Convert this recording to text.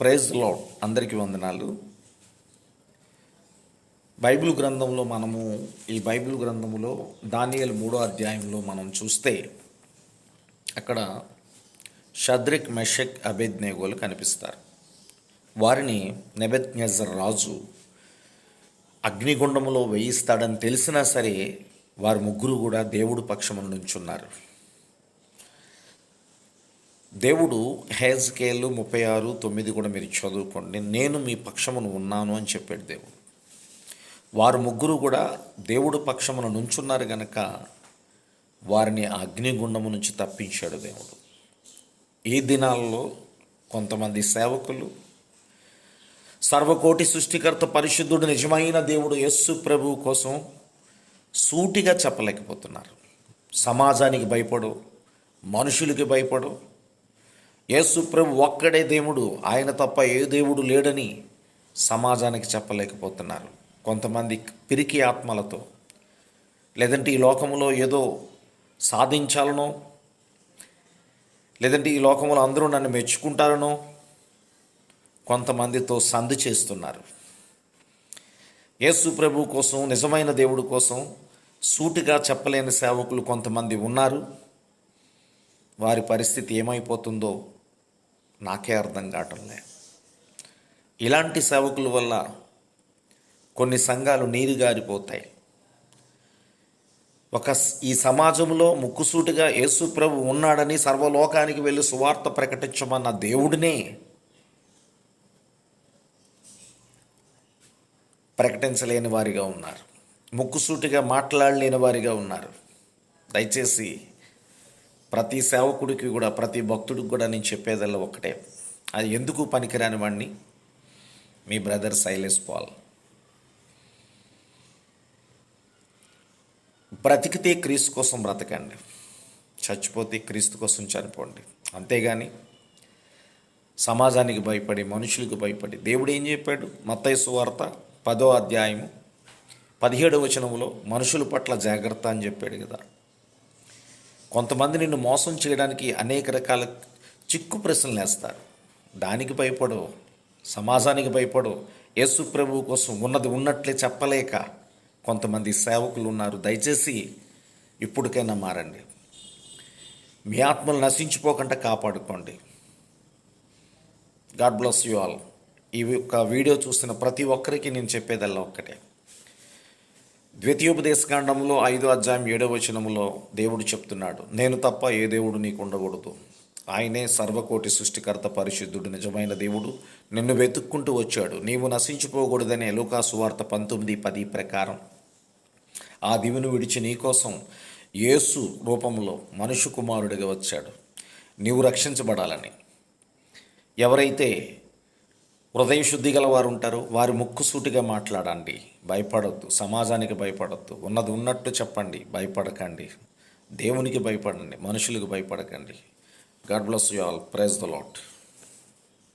Praise lord. అందరికీ వందనాలు. Bible గ్రంథంలో మనము ఈ బైబిల్ గ్రంథములో దానియల్ మూడో అధ్యాయంలో మనం చూస్తే అక్కడ షద్రిక్ మెషక్ అబెద్నేగోలు కనిపిస్తారు. వారిని నెబెత్నెజర్ రాజు అగ్నిగుండంలో వేయిస్తాడని తెలిసినా సరే వారు ముగ్గురు కూడా దేవుడు పక్షముల నుంచున్నారు. దేవుడు హేజ్కేలు ముప్పై ఆరు తొమ్మిది కూడా మీరు చదువుకోండి. నేను మీ పక్షమును ఉన్నాను అని చెప్పాడు దేవుడు. వారు ముగ్గురు కూడా దేవుడు పక్షమున నుంచున్నారు గనక వారిని అగ్నిగుండము నుంచి తప్పించాడు దేవుడు. ఈ దినాల్లో కొంతమంది సేవకులు సర్వకోటి సృష్టికర్త పరిశుద్ధుడు నిజమైన దేవుడు యస్సు ప్రభువు కోసం సూటిగా చెప్పలేకపోతున్నారు. సమాజానికి భయపడు మనుషులకి భయపడు యేసు ప్రభు ఒక్కడే దేవుడు ఆయన తప్ప ఏ దేవుడు లేడని సమాజానికి చెప్పలేకపోతున్నారు. కొంతమంది పిరికి ఆత్మలతో. లేదంటే ఈ లోకంలో ఏదో సాధించాలనో లేదంటే ఈ లోకంలో అందరూ నన్ను మెచ్చుకుంటారనో కొంతమందితో సంధి చేస్తున్నారు. యేసు ప్రభు కోసం నిజమైన దేవుడు కోసం సూటిగా చెప్పలేని సేవకులు కొంతమంది ఉన్నారు. వారి పరిస్థితి ఏమైపోతుందో నాకే అర్థం కావటంలే. ఇలాంటి సేవకుల వల్ల కొన్ని సంఘాలు నీరు గారిపోతాయి. ఒక ఈ సమాజంలో ముక్కుసూటిగా యేసు ప్రభు ఉన్నాడని సర్వలోకానికి వెళ్ళి సువార్త ప్రకటించమన్న దేవుడినే ప్రకటించలేని వారిగా ఉన్నారు. ముక్కుసూటిగా మాట్లాడలేని వారిగా ఉన్నారు. దయచేసి ప్రతి సేవకుడికి కూడా ప్రతి భక్తుడికి కూడా నేను చెప్పేదల్లా ఒకటే. అది ఎందుకు పనికిరాని వాడిని మీ బ్రదర్ సైలెస్ పాల్ బ్రతికితే క్రీస్తు కోసం బ్రతకండి. చచ్చిపోతే క్రీస్తు కోసం చనిపోండి. అంతేగాని సమాజానికి భయపడి మనుషులకు భయపడి దేవుడు ఏం చెప్పాడు? మత్తయసు వార్త పదో అధ్యాయము పదిహేడవ వచనములో మనుషుల పట్ల జాగ్రత్త అని చెప్పాడు కదా. కొంతమంది నిన్ను మోసం చేయడానికి అనేక రకాల చిక్కు ప్రశ్నలు వేస్తారు. దానికి భయపడవు సమాజానికి భయపడవు యేసు ప్రభువు కోసం ఉన్నది ఉన్నట్లే చెప్పలేక కొంతమంది సేవకులు ఉన్నారు. దయచేసి ఇప్పటికైనా మారండి. మీ ఆత్మలు నశించిపోకుండా కాపాడుకోండి. God bless you all. ఈ యొక్క వీడియో చూస్తున్న ప్రతి ఒక్కరికి నేను చెప్పేదల్లా ఒక్కటే. ద్వితీయోపదేశకాండంలో ఐదో అధ్యాయం ఏడవ వచనములో దేవుడు చెప్తున్నాడు నేను తప్ప ఏ దేవుడు నీకు ఉండకూడదు. ఆయనే సర్వకోటి సృష్టికర్త పరిశుద్ధుడు నిజమైన దేవుడు. నిన్ను వెతుక్కుంటూ వచ్చాడు. నీవు నశించిపోకూడదనే లూకాసు వార్త పంతొమ్మిది పది ప్రకారం. ఆ దివిను విడిచి నీకోసం యేసు రూపంలో మనుషు కుమారుడిగా వచ్చాడు. నీవు రక్షించబడాలని. ఎవరైతే హృదయ శుద్ధి గల వారు ఉంటారు. వారి ముక్కుసూటిగా మాట్లాడండి. భయపడొద్దు. సమాజానికి భయపడొద్దు. ఉన్నది ఉన్నట్టు చెప్పండి. భయపడకండి. దేవునికి భయపడండి. మనుషులకు భయపడకండి. God bless you all. Praise the Lord